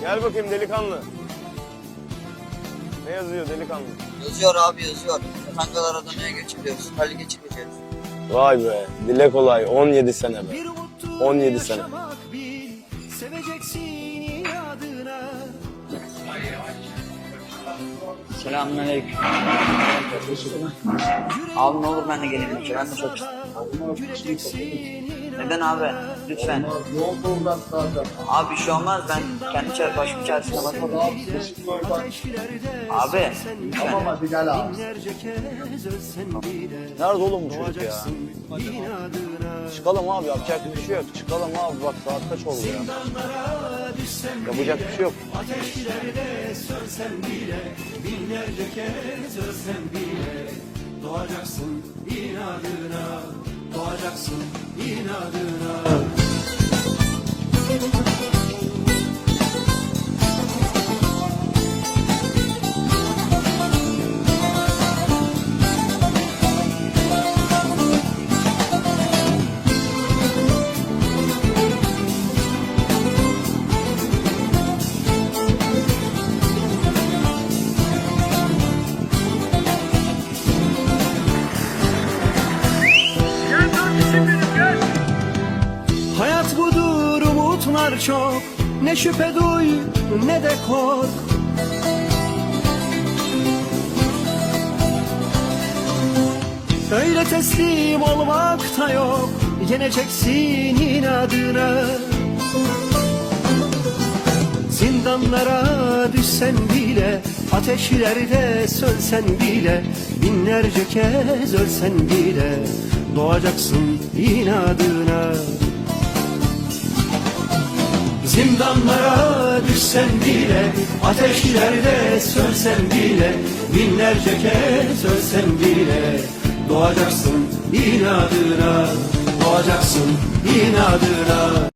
Gel bakayım delikanlı. Ne yazıyor delikanlı? Yazıyor abi yazıyor. Tangalar Adana'ya geçiriyoruz. Hali geçireceğiz. Vay be dile kolay 17 sene be. 17 sene. Seveceksin inadına Selamünaleyküm. Abi ne olur ben de geleyim. Ben de çok istedim. Neden abi? Lütfen. Yoğun durumdan zaten. Abi bir şey olmaz. Ben kendi çar başımın çaresine bakarım. Abi. Lütfen. Tamam hadi gel abi. Nerede oğlum bu çocuk ya? Çıkalım abi yapacak bir şey yok. Çıkalım abi bak saat kaç oldu ya. Yapacak bir şey yok. Ateşlerde sönsen bile Binlerce kez ölsen bile Doğacaksın inadına Doğacaksın inadına umutlar çok Ne şüphe duy ne de kork. Öyle teslim olmak da yok Yeneceksin inadına. Zindanlara düşsen bile Ateşlerde sönsen bile Binlerce kez ölsen bile Doğacaksın inadına Zindanlara düşsen bile Ateşlerde sönsen bile Binlerce kez ölsen bile Doğacaksın inadına Doğacaksın inadına